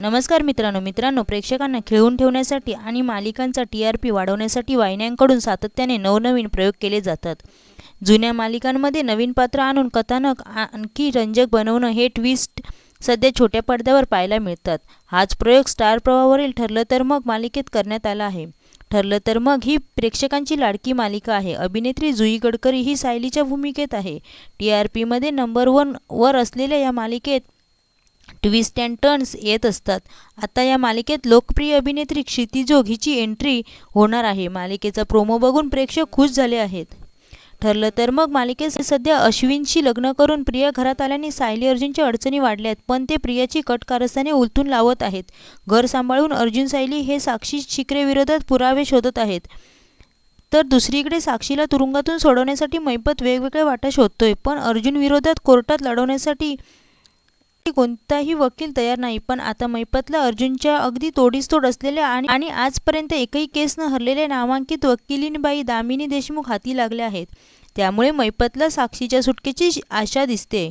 नमस्कार मित्रांनो मित्रांनो प्रेक्षकांना खिळवून ठेवण्यासाठी आणि मालिकांचा टी आर पी वाढवण्यासाठी वाहिन्यांकडून सातत्याने नवनवीन प्रयोग केले जातात. जुन्या मालिकांमध्ये नवीन पात्र आणून कथानक आणखी रंजक बनवणं हे ट्विस्ट सध्या छोट्या पडद्यावर पाहायला मिळतात. हाच प्रयोग स्टार प्रवाहावरील ठरलं तर मग मालिकेत करण्यात आला आहे. ठरलं तर मग ही प्रेक्षकांची लाडकी मालिका आहे. अभिनेत्री जुई गडकरी ही सायलीच्या भूमिकेत आहे. टी आर पीमध्ये नंबर वन वर असलेल्या या मालिकेत ट्विस्ट अँड टर्न्स येत असतात. आता या मालिकेत लोकप्रिय अभिनेत्री क्षिती जोग हिची एंट्री होणार आहे. मालिकेचा प्रोमो बघून प्रेक्षक खुश झाले आहेत. ठरलं तर मग मालिकेत सध्या अश्विनशी लग्न करून प्रिया घरात आल्याने सायली अर्जुनच्या अडचणी वाढल्या आहेत पण ते प्रियाची कटकारस्थाने उलटून लावत आहेत. घर सांभाळून अर्जुन सायली हे साक्षी शिकरेविरोधात पुरावे शोधत आहेत. तर दुसरीकडे साक्षीला तुरुंगातून सोडवण्यासाठी मैपत वेगवेगळ्या वाटा शोधतोय पण अर्जुन विरोधात कोर्टात लढवण्यासाठी कोणताही वकील तयार नाही. पण आता मैपतला अर्जुनच्या अगदी तोडीसतोड असलेल्या आणि आजपर्यंत एकही केस न हरलेल्या नामांकित वकिलीनबाई दामिनी देशमुख हाती लागल्या आहेत. त्यामुळे मैपतला साक्षीच्या सुटकेची आशा दिसते.